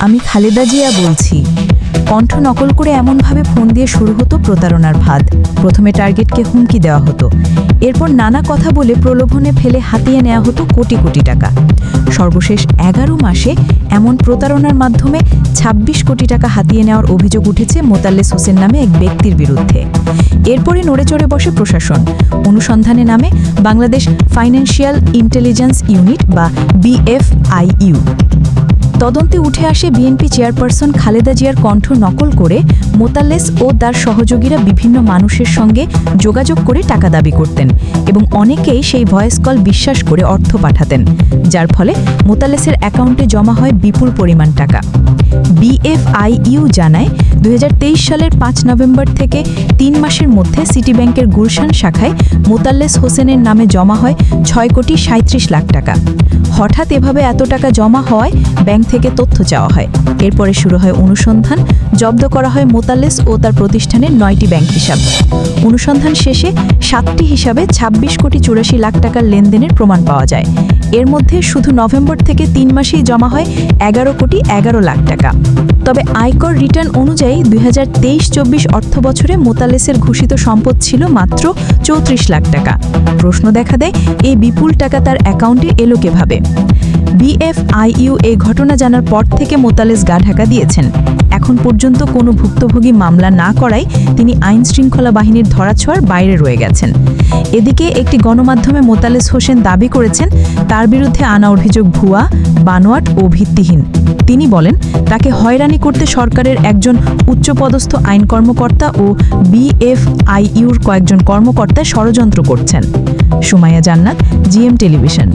আমি খালেদা জিয়া বলছি। কণ্ঠ নকল করে এমনভাবে ফোন দিয়ে শুরু হতো প্রতারণার ভাত। প্রথমে টার্গেটকে হুমকি দেওয়া হতো। এরপর নানা কথা বলে প্রলোভনে ফেলে হাতিয়ে নেওয়া হতো কোটি কোটি টাকা। সর্বশেষ এগারো মাসে এমন প্রতারণার মাধ্যমে ২৬ কোটি টাকা হাতিয়ে নেওয়ার অভিযোগ উঠেছে মোতাল্লেস হোসেন নামে এক ব্যক্তির বিরুদ্ধে। এরপরে নড়ে চড়ে বসে প্রশাসন। অনুসন্ধানে নামে বাংলাদেশ ফাইন্যান্সিয়াল ইন্টেলিজেন্স ইউনিট বা বিএফআইইউ। তদন্তে উঠে আসে বিএনপি চেয়ারপারসন খালেদা জিয়ার কণ্ঠ নকল করে মোতালেস ও তার সহযোগীরা বিভিন্ন মানুষের সঙ্গে যোগাযোগ করে টাকা দাবি করতেন এবং অনেকেই সেই ভয়েস কল বিশ্বাস করে অর্থ পাঠাতেন, যার ফলে মোতালেসের অ্যাকাউন্টে জমা হয় বিপুল পরিমাণ টাকা। বিএফআইইউ জানায়, দুই সালের পাঁচ নভেম্বর থেকে তিন মাসের মধ্যে সিটি ব্যাংকের গুলশান শাখায় মোতাল্লেস হোসেনের নামে জমা হয় ছয় কোটি সাঁত্রিশ লাখ টাকা। হঠাৎ এভাবে এত টাকা জমা হওয়ায় ব্যাংক থেকে তথ্য চাওয়া হয়। এরপরে শুরু হয় অনুসন্ধান। জব্দ করা হয় মোতালেস ও তার প্রতিষ্ঠানের নয়টি ব্যাংক হিসাব। অনুসন্ধান শেষে সাতটি হিসাবে ২৬ কোটি চুরাশি লাখ টাকার লেনদেনের প্রমাণ পাওয়া যায়। এর মধ্যে শুধু নভেম্বর থেকে তিন মাসেই জমা হয় এগারো কোটি এগারো লাখ টাকা। তবে আয়কর রিটার্ন অনুযায়ী দুই হাজার তেইশ চব্বিশ অর্থ বছরে মোতালেসের ঘোষিত সম্পদ ছিল মাত্র চৌত্রিশ লাখ টাকা। প্রশ্ন দেখা দেয়, এই বিপুল টাকা তার অ্যাকাউন্টে এলো কীভাবে? বিএফআইইউ এই ঘটনা জানার পর থেকে মোতালেস গা ঢাকা দিয়েছেন। এখন পর্যন্ত কোনো ভুক্তভোগী মামলা না করায় তিনি আইন শৃঙ্খলা বাহিনীর ধরাছোঁয়ার বাইরে রয়ে গেছেন। এদিকে একটি গণমাধ্যমে মোতালেস হোসেন দাবি করেছেন, তার বিরুদ্ধে আনা অভিযোগ ভুয়া, বানোয়াট ও ভিত্তিহীন। তিনি বলেন, তাকে হয়রানি করতে সরকারের একজন উচ্চপদস্থ আইন কর্মকর্তা ও বিএফআইইউর কয়েকজন কর্মকর্তা ষড়যন্ত্র করছেন। সুমাইয়া জান্নাত, জিএম টেলিভিশন।